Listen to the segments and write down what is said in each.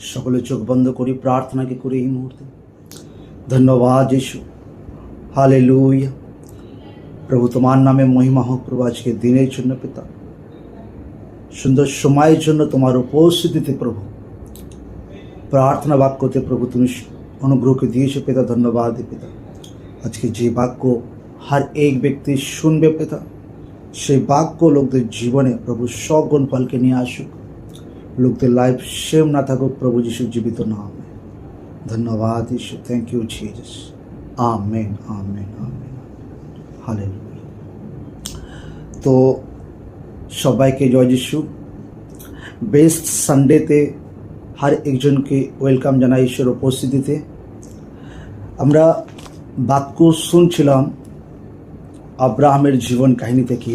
সকলে চোখ বন্ধ করি, প্রার্থনাকে করি এই মুহূর্তে। ধন্যবাদ যিশু। হালে লুইয়া প্রভু, তোমার নামে মহিমা হোক প্রভু, আজকে দিনের জন্য পিতা। সুন্দর সময়ের জন্য তোমার উপস্থিতিতে প্রভু। প্রার্থনা বাক্যতে প্রভু, তুমি অনুগ্রহকে দিয়েছ পিতা, ধন্যবাদ পিতা। আজকে যে বাক্য হর এক ব্যক্তি শুনবে পিতা, সেই বাক্য লোকদের জীবনে প্রভু সগুণ ফলকে নিয়ে আসুক। লোকদের লাইফ সেম না থাকুক প্রভু যিশু জীবিত নাম ধন্যবাদ যিশু thank you Jesus amen amen amen হালে তো সবাইকে জয় যিশু বেস্ট সানডেতে হর একজনকে ওয়েলকাম জানাই ঈশ্বর উপস্থিতিতে আমরা বাক্য শুনছিলাম আব্রাহামের জীবন কাহিনী থেকে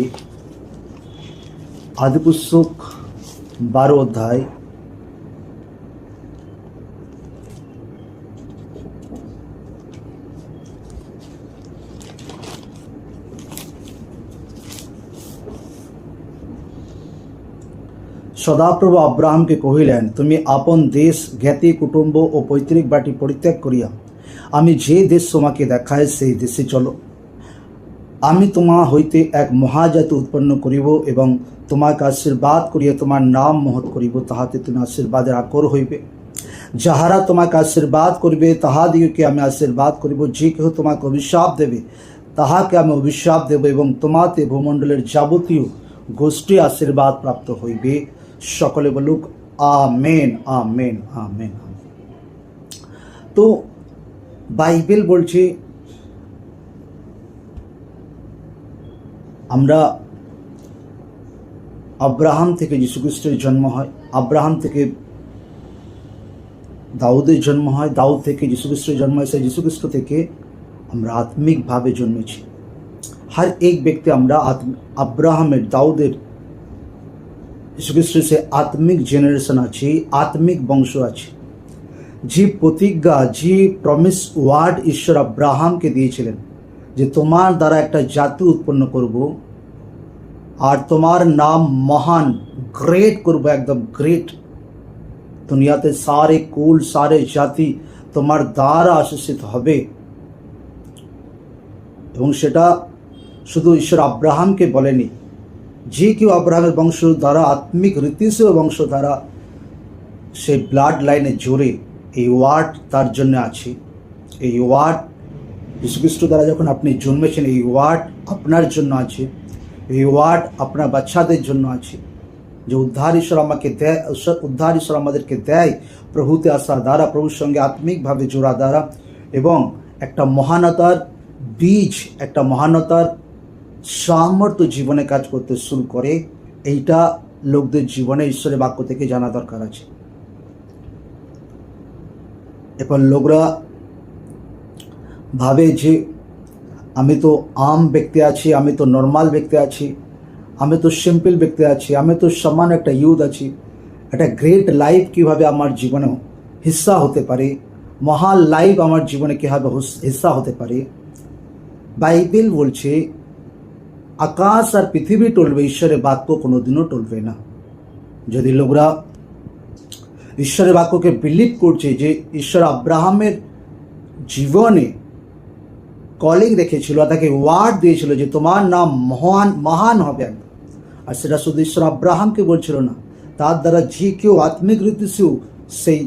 আদিপুস্তক বারো অধ্যায়। সদাপ্রভু আব্রাহামকে কহিলেন, তুমি আপন দেশ, জ্ঞাতি, কুটুম্ব ও পৈতৃক বাটি পরিত্যাগ করিয়া, আমি যে দেশ তোমাকে দেখায় সেই দেশে চলো। আমি তোমা হইতে এক মহাজাতি উৎপন্ন করিব এবং তোমাকে আশীর্বাদ করিয়া তোমার নাম মহৎ করিব, তাহাতে তুমি আশীর্বাদের আকর হইবে। যাহারা তোমাকে আশীর্বাদ করিবে তাহাদিগকে আমি আশীর্বাদ করিব। যে কেহ তোমাকে অভিশাপ দেবে, তাহাকে আমি অভিশাপ দেব এবং তোমাতে ভূমণ্ডলের যাবতীয় গোষ্ঠী আশীর্বাদ প্রাপ্ত হইবে। সকলে বলুক আমেন আমেন আমেন। তো বাইবেল বলছে, আমরা আব্রাহাম থেকে যীশুখ্রিস্টের জন্ম হয়। আব্রাহাম থেকে দাউদের জন্ম হয়। দাউদ থেকে যীশুখ্রিস্টের জন্ম হয়। সেই যীশুখ্রিস্ট থেকে আমরা আত্মিকভাবে জন্মেছি। হর এক ব্যক্তি আমরা আব্রাহামের, দাউদের, যীশুখ্রিস্টের সে আত্মিক জেনারেশন আছে, আত্মিক বংশ আছে। যে প্রতিজ্ঞা, যে প্রমিস ওয়ার্ড ঈশ্বর আব্রাহামকে দিয়েছিলেন যে তোমার দ্বারা একটা জাতি উৎপন্ন করব আর তোমার নাম মহান গ্রেট করব, একদম গ্রেট দুনিয়াতে সারে কুল, সারে জাতি তোমার দ্বারা আশিসিত হবে। এবং সেটা শুধু ঈশ্বর আব্রাহামকে বলেনি, যে কেউ আব্রাহামের বংশ দ্বারা, আত্মিক রীতিশীয় বংশ দ্বারা সেই ব্লাড লাইনে জোরে এই ওয়ার্ড তার জন্য আছে। এই ওয়ার্ড যীশুখ্রিস্ট দ্বারা যখন আপনি জন্মেছেন, এই ওয়ার্ড আপনার জন্য আছে। এই ওয়ার্ড আপনার বাচ্চাদের জন্য আছে যে উদ্ধার ঈশ্বর আমাকে দেয় উদ্ধার ঈশ্বর আমাদেরকে দেয় প্রভুতে আসা দ্বারা প্রভুর সঙ্গে আত্মিকভাবে জোড়া দ্বারা এবং একটা মহানতার বীজ একটা মহানতার সামর্থ্য জীবনে কাজ করতে শুরু করে এইটা লোকদের জীবনে ঈশ্বরের বাক্য থেকে জানা দরকার আছে এরপর লোকরা ভাবে যে আমি তো আম ব্যক্তি আছি, আমি তো নর্মাল ব্যক্তি আছি, আমি তো সিম্পল ব্যক্তি আছি, আমি তো সমান একটা ইউথ আছি। একটা গ্রেট লাইফ কীভাবে আমার জীবনে হিস্সা হতে পারে? মহান লাইফ আমার জীবনে কীভাবে হিস্সা হতে পারে? বাইবেল বলছে, আকাশ আর পৃথিবী টলবে, ঈশ্বরের বাক্য কোনোদিনও টলবে না। যদি লোকরা ঈশ্বরের বাক্যকে বিলিভ করছে যে ঈশ্বর আব্রাহামের জীবনে কলিং রেখেছিল, তাকে ওয়ার্ড দিয়েছিল যে তোমার নাম মহান মহান হবে একদম আর সেটা শুধু ঈশ্বর আব্রাহামকে বলছিল না, তার দ্বারা যে কেউ আত্মিক রীতিসেও সেই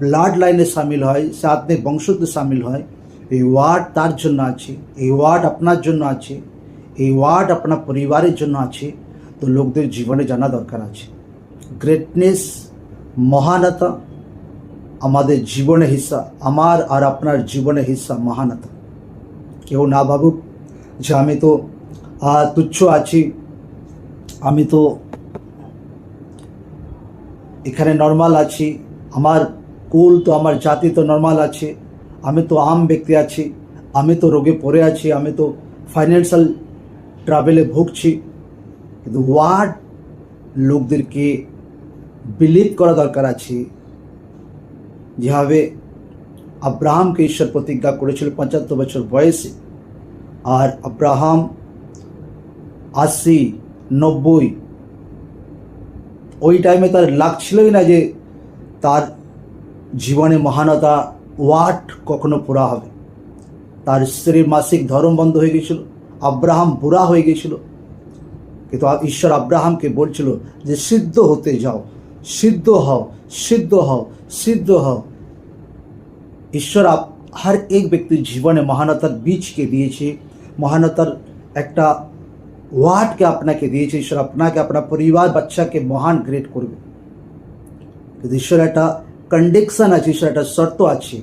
ব্লাড লাইনে সামিল হয়, সে আত্মিক বংশতে সামিল হয়। এই ওয়ার্ড তার জন্য আছে, এই ওয়ার্ড আপনার জন্য আছে, এই ওয়ার্ড আপনার পরিবারের জন্য আছে। তো লোকদের জীবনে জানা দরকার আছে। গ্রেটনেস মহানতা, আমাদের জীবনে হিস্সা আমার আর আপনার জীবনে হিস্সা মহানতা। কেউ না ভাবুক যে আমি তো তুচ্ছ আছি। আমি তো এখানে নর্মাল আছি। আমার কুল তো, আমার জাতি তো নর্মাল আছে। আমি তো আম ব্যক্তি আছি। আমি তো রোগে পড়ে আছি। আমি তো ফাইন্যান্সিয়াল ট্রাভেলে ভুগছি। কিন্তু ওয়ার্ড লোকদেরকে বিলিভ করা দরকার আছে, যেভাবে আব্রাহামকে ঈশ্বর প্রতিজ্ঞা করেছিল পঁচাত্তর বছর বয়সে। আর আব্রাহাম আশি, নব্বই, ওই টাইমে তার লাগছিলই না যে তার জীবনে মহানতা ওয়াট কখনো পুরা হবে। তার স্ত্রীর মাসিক ধর্ম বন্ধ হয়ে গেছিল আব্রাহাম বুড়া হয়ে গেছিল কিন্তু ঈশ্বর আব্রাহামকে বলছিল যে, সিদ্ধ হতে যাও, সিদ্ধ হও সিদ্ধ হও সিদ্ধ হও। ঈশ্বর আপ- हर एक ব্যক্তির জীবনে মহানতার বীজকে দিয়েছে মহানতার একটা ওয়ার্ডকে আপনাকে দিয়েছে ঈশ্বর আপনাকে আপনার পরিবার বাচ্চাকে মহান গ্রেট করবে কিন্তু ঈশ্বর একটা কন্ডিকশন আছে ঈশ্বর একটা শর্ত আছে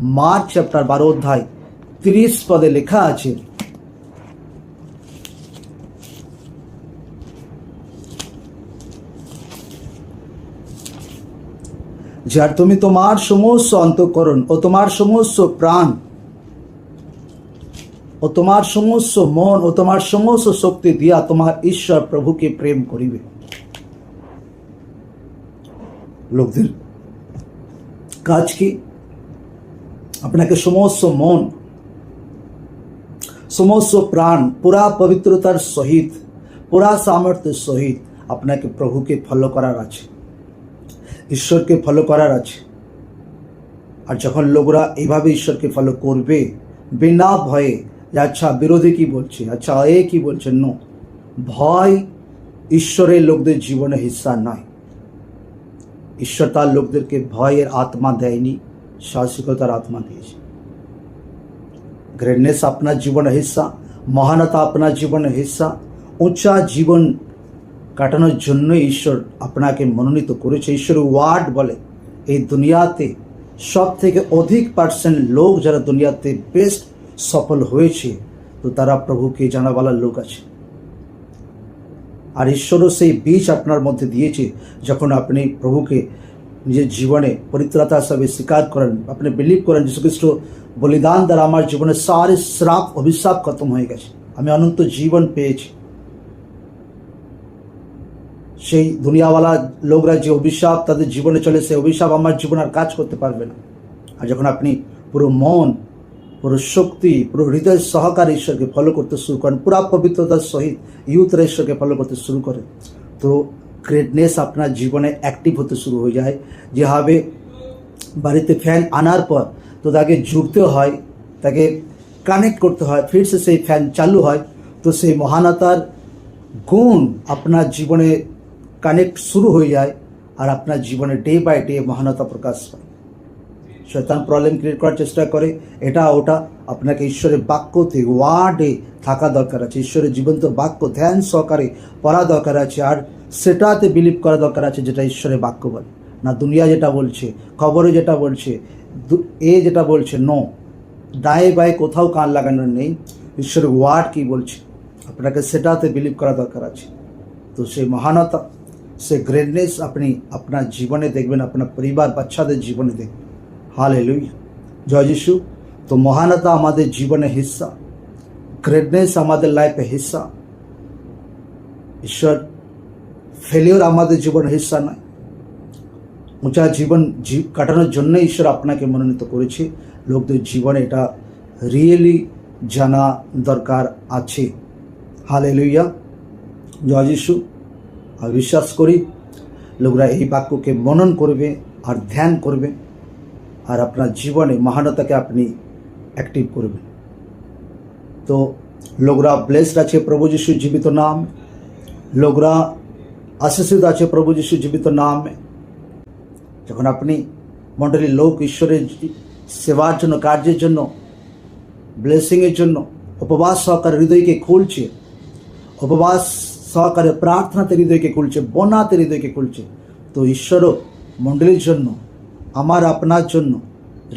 মার্চ চ্যাপ্টার বারো অধ্যায় তিরিশ পদে লেখা আছে যে আর তুমি তোমার সমস্ত অন্তঃকরণ ও তোমার সমস্ত প্রাণ ও তোমার সমস্ত মন ও তোমার সমস্ত শক্তি দিয়া তোমার ঈশ্বর প্রভুকে প্রেম করিবে। লোকদের, কাজ কি? আপনাকে সমস্ত মন, সমস্ত প্রাণ, পুরা পবিত্রতার সহিত, পুরা সামর্থ্যের সহিত আপনাকে প্রভুকে ফলো করার আছে। ঈশ্বরকে ফলো করার আছে। আর যখন লোকরা এইভাবে ঈশ্বরকে ফলো করবে বিনা ভয়ে, যে আচ্ছা বিরোধী কি বলছে? আচ্ছা এ কি বলছে? নো ভয় ঈশ্বরের লোকদের জীবনে হিস্সা নয়। ঈশ্বর তার লোকদেরকে ভয়ের আত্মা দেয়নি, সাহসিকতার আত্মা দিয়েছে। গ্রেটনেস আপনার জীবনের হিস্সা মহানতা আপনার জীবনের হিস্সা উঁচা জীবন কাটানোর জন্য ঈশ্বর আপনাকে মনোনীত করেছে। ঈশ্বরের ওয়ার্ড বলে, এই দুনিয়াতে সব থেকে অধিক পার্সেন্ট লোক যারা দুনিয়াতে বেস্ট সফল হয়েছে, তো তারা প্রভুকে জানাবালার লোক আছে। আর ঈশ্বরও সেই বীজ আপনার মধ্যে দিয়েছে, যখন আপনি প্রভুকে নিজের জীবনে পরিত্রাতা হিসাবে স্বীকার করেন। আপনি বিলিভ করেন, যীশুখ্রিস্ট বলিদান দ্বারা আমার জীবনে সারে শ্রাপ অভিশাপ খতম হয়ে গেছে। আমি অনন্ত জীবন পেয়েছি। সেই দুনিয়াওয়ালা লোকরা যে অভিশাপ তাদের জীবনে চলে, সেই অভিশাপ আমার জীবনে আর কাজ করতে পারবে না। আর যখন আপনি পুরো মন, পুরো শক্তি, পুরো হৃদয় সহকারে ঈশ্বরকে ফলো করতে শুরু করেন, পুরা পবিত্রতার সহিত ইউথরা ঈশ্বরকে ফলো করতে শুরু করে, তো গ্রেটনেস আপনার জীবনে অ্যাক্টিভ হতে শুরু হয়ে যায়। যেভাবে বাড়িতে ফ্যান আনার পর তো তাকে জুড়তে হয়, তাকে কানেক্ট করতে হয়, ফির সে সেই ফ্যান চালু হয়, তো সেই মহানতার গুণ আপনার জীবনে কানেক্ট শুরু হয়ে যায় আর আপনার জীবনে ডে বাই ডে মহানতা প্রকাশ পায় শয়তান প্রবলেম ক্রিয়েট করার চেষ্টা করে, এটা ওটা আপনাকে ঈশ্বরের বাক্যতে ওয়ার্ডে থাকা দরকার আছে। ঈশ্বরের জীবন্ত বাক্য ধ্যান সহকারে পড়া দরকার আছে আর সেটাতে বিলিভ করা দরকার আছে যেটা ঈশ্বরের বাক্য বলে। না, দুনিয়া যেটা বলছে, খবরে যেটা বলছে এ যেটা বলছে নো দায়ে বায়ে কোথাও কান লাগানোর নেই। ঈশ্বরের ওয়ার্ড কি বলছে? আপনাকে সেটাতে বিলিভ করা দরকার আছে। তো সেই মহানতা সে গ্রেটনেস আপনি আপনার জীবনে দেখবেন আপনার পরিবার বাচ্চাদের জীবনে দেখবেন হাল জয় যিশু তো মহানতা আমাদের জীবনে হিস্সা গ্রেটনেস আমাদের লাইফে হিস্সা ঈশ্বর ফেলিওর আমাদের জীবনের হিস্সা নয় উঁচা জীবন কাটানোর জন্য ঈশ্বর আপনাকে মনোনীত করেছে লোকদের জীবনে এটা রিয়েলি জানা দরকার আছে হালে লইয়া জয় যিশু আর বিশ্বাস করি, লোকরা এই বাক্যকে মনন করবে আর ধ্যান করবে, আর আপনার জীবনে মহানতাকে আপনি অ্যাক্টিভ করবেন। তো লোকরা ব্লেসড আছে প্রভু যিশুর জীবিত নাম, লোকরা আশীষিত আছে প্রভু যিশুর জীবিত নাম। যখন আপনি মণ্ডলীর লোক, ঈশ্বরের সেবার জন্য, কার্যের জন্য ব্লেসিংয়ের জন্য, উপবাস সহকারে হৃদয়কে খুলছে, উপবাস সহকারে প্রার্থনাতে হৃদয়কে খুলছে বনাতে হৃদয়কে খুলছে। তো ঈশ্বরও মণ্ডলীর জন্য, আমার আপনার জন্য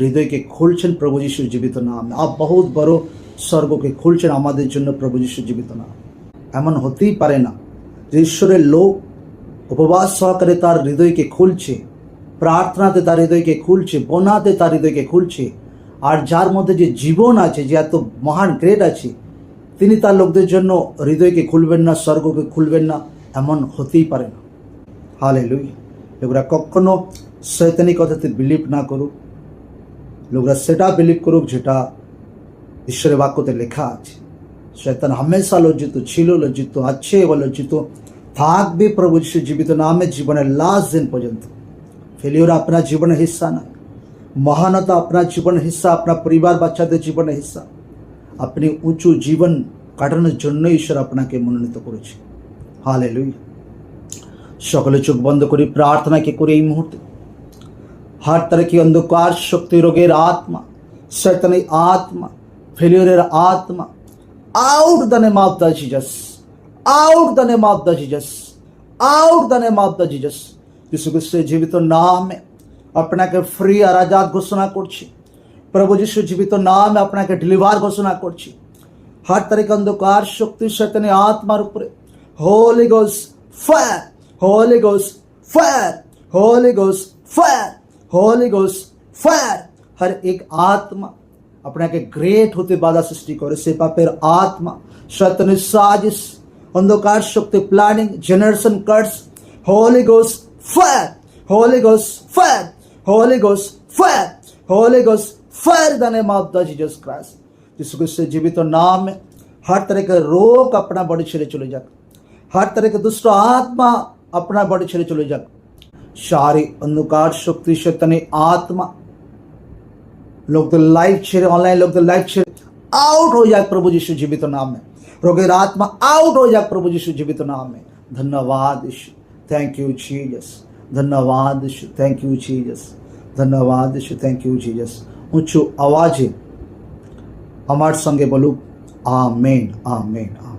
হৃদয়কে খুলছেন প্রভু যিশুর জীবিত নাম। আর বহুত বড় স্বর্গকে খুলছেন আমাদের জন্য প্রভু যিশুর জীবিত নাম। এমন হতেই পারে না যে ঈশ্বরের লোক উপবাস সহকারে তার হৃদয়কে খুলছে, প্রার্থনাতে তার হৃদয়কে খুলছে, বনাতে তার হৃদয়কে খুলছে, আর যার মধ্যে যে জীবন আছে, যে এত মহান গ্রেট আছে তিনি তার লোকদের জন্য হৃদয়কে খুলবেন না, স্বর্গকে খুলবেন না, এমন হতেই পারে না। হালে লুই লোকরা কখনো শৈতানি কথাতে বিলিভ না করুক। লোকরা সেটা বিলিভ করুক যেটা ঈশ্বরের বাক্যতে লেখা আছে। শয়তান হামেশা লজ্জিত ছিল, লজ্জিত আছে এবং লজ্জিত থাকবে প্রভু যিশু জীবিত নামে জীবনের লাস্ট দিন পর্যন্ত। ফেলিওর আপনার জীবনের হিস্সা না। মহানতা আপনার জীবনের হিস্সা আপনার পরিবার, বাচ্চাদের জীবনের হিস্সা আপনি উঁচু জীবন কাটানোর জন্য ঈশ্বর আপনাকে মনোনীত করেছে হালে লুই সকলে চোখ বন্ধ করি প্রার্থনাকে করে এই মুহূর্তে হার কি অন্ধকার শক্তি রোগের আত্মা শয়তানের আত্মা ফেলিওরের আত্মা আউট দানে মাপ দা জিজাস আউট দানে মাপ দা জিজাস আউট দানে মাপ দা জিজাস যীশু খ্রিস্টের জীবিত নামে আপনাকে ফ্রি আর আজাদ ঘোষণা করছি प्रभु जीशु जीवित नाम आपके डिलीवर घोषणा कर हर तरह अंधकार, शक्ति सतने आत्मार ऊपर होली गोस फायर होली गोस फायर होली गोस फायर होली गोस फायर हर एक आत्मा अपना के ग्रेट होते बाधा सृष्टि करे से पापेर आत्मा सतन साजिश, अंधकार, शक्ति planning generation curse Holi goes fire Holi goes fire Holi goes fire Holi goes fire the name of the Jesus Christ. जिस क्रिस्त से जीवित तो नाम में हर तरह के रोग अपना बड़ी छिड़े चले जाते। हर तरह के दुष्ट आत्मा अपना बड़ी छिड़े चले जाते। सारी अंधकार, शक्ति, शैतनी आत्मा। लोग तो लाइव छेड़े, ऑनलाइन लोग तो लाइव छेड़े। आउट हो जाए प्रभु यीशु जीवित तो नाम में। रोगे आत्मा आउट हो जाए प्रभु यीशु जीवित तो नाम में। धन्यवाद यीशु। थैंक यू जीसस धन्यवाद यीशु। थैंक यू जीसस धन्यवाद यीशु। Thank you Jesus you Jesus উঁচু আওয়াজে আমার সঙ্গে বলুক আমেন আমেন আমেন